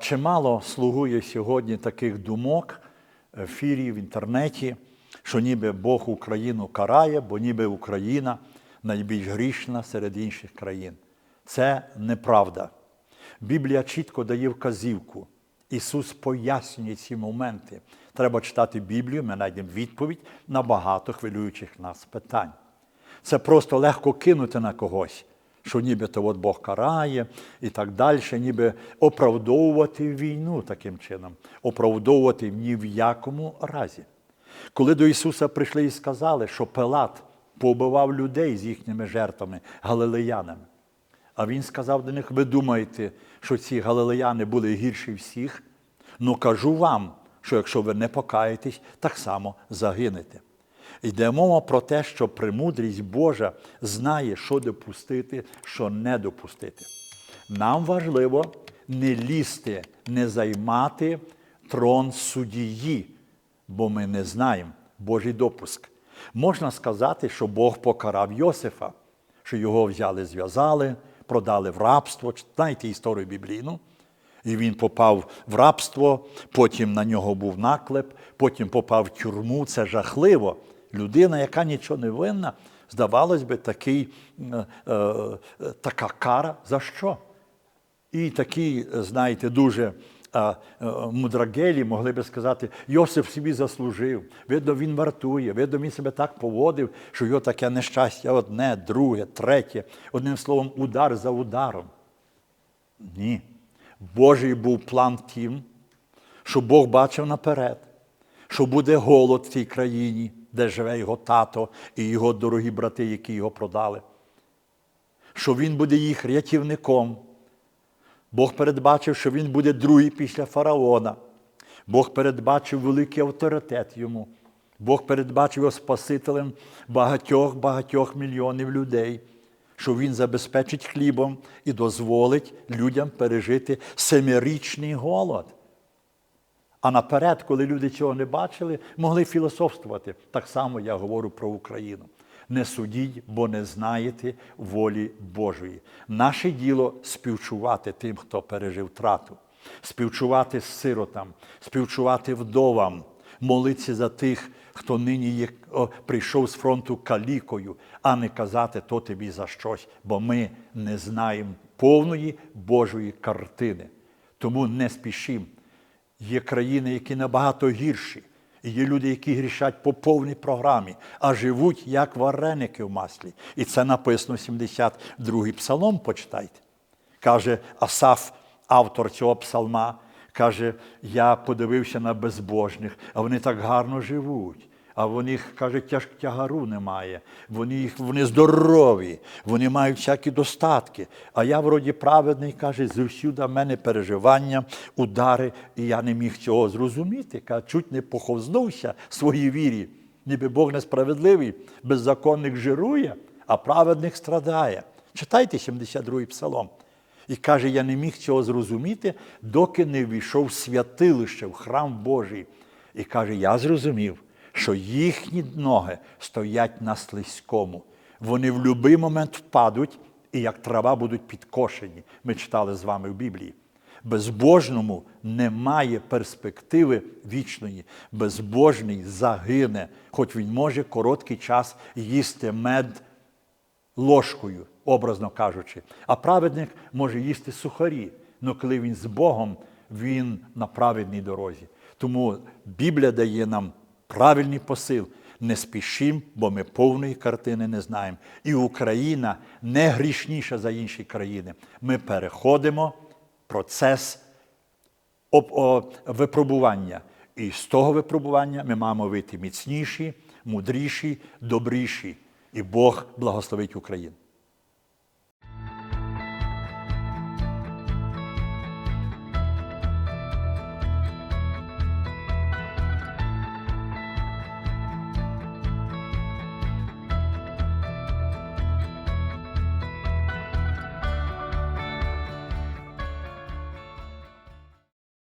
Чимало слугує сьогодні таких думок в ефірі, в інтернеті, що ніби Бог Україну карає, бо ніби Україна найбільш грішна серед інших країн. Це неправда. Біблія чітко дає вказівку. Ісус пояснює ці моменти. Треба читати Біблію, ми знайдемо відповідь на багато хвилюючих нас питань. Це просто легко кинути на когось, що нібито от Бог карає і так далі, ніби оправдовувати війну таким чином, оправдовувати ні в якому разі. Коли до Ісуса прийшли і сказали, що Пилат побивав людей з їхніми жертвами, галилеянами, а Він сказав до них: ви думаєте, що ці галилеяни були гірші всіх? Ну кажу вам, що якщо ви не покаєтесь, так само загинете. Йде мова про те, що премудрість Божа знає, що допустити, що не допустити. Нам важливо не лізти, не займати трон судії, бо ми не знаємо Божий допуск. Можна сказати, що Бог покарав Йосифа, що його взяли, зв'язали, продали в рабство. Знаєте історію біблійну? І він попав в рабство, потім на нього був наклеп, потім попав в тюрму. Це жахливо. Людина, яка нічого не винна, здавалось би, такий, е, е, така кара за що? І такі, знаєте, дуже е, е, мудрагелі могли би сказати, Йосип собі заслужив, видно, він вартує, видно, він себе так поводив, що його таке нещастя одне, друге, третє, одним словом, удар за ударом. Ні. Божий був план тим, що Бог бачив наперед, що буде голод в тій країні, де живе його тато і його дорогі брати, які його продали, що він буде їх рятівником. Бог передбачив, що він буде другий після фараона. Бог передбачив великий авторитет йому. Бог передбачив його Спасителем багатьох-багатьох мільйонів людей, що він забезпечить хлібом і дозволить людям пережити семирічний голод. А наперед, коли люди цього не бачили, могли філософствувати. Так само я говорю про Україну. Не судіть, бо не знаєте волі Божої. Наше діло співчувати тим, хто пережив втрату, співчувати сиротам, співчувати вдовам, молитися за тих, хто нині є, о, прийшов з фронту калікою, а не казати то тобі за щось, бо ми не знаємо повної Божої картини. Тому не спішимо. Є країни, які набагато гірші. І є люди, які грішать по повній програмі, а живуть як вареники в маслі. І це написано 72-й псалом, почитайте. Каже Асаф, автор цього псалма, каже: Я подивився на безбожних, а вони так гарно живуть. А в них, каже, тяж, тягару немає. Вони їх, вони здорові, вони мають всякі достатки. А я, вроді, праведний, каже, зусюди в мене переживання, удари, і я не міг цього зрозуміти. Каже, чуть не похознувся в своїй вірі. Ніби Бог несправедливий, беззаконник жирує, а праведник страдає. Читайте 72-й псалом. І каже, я не міг цього зрозуміти, доки не війшов в святилище, в храм Божий. І каже, я зрозумів що їхні ноги стоять на слизькому. Вони в будь-який момент впадуть і як трава будуть підкошені. Ми читали з вами в Біблії. Безбожному немає перспективи вічної. Безбожний загине, хоч він може короткий час їсти мед ложкою, образно кажучи. А праведник може їсти сухарі. але коли він з Богом, він на праведній дорозі. Тому Біблія дає нам правильний посил. Не спішім, бо ми повної картини не знаємо. І Україна не грішніша за інші країни. Ми переходимо процес випробування. І з того випробування ми маємо вийти міцніші, мудріші, добріші. І Бог благословить Україну.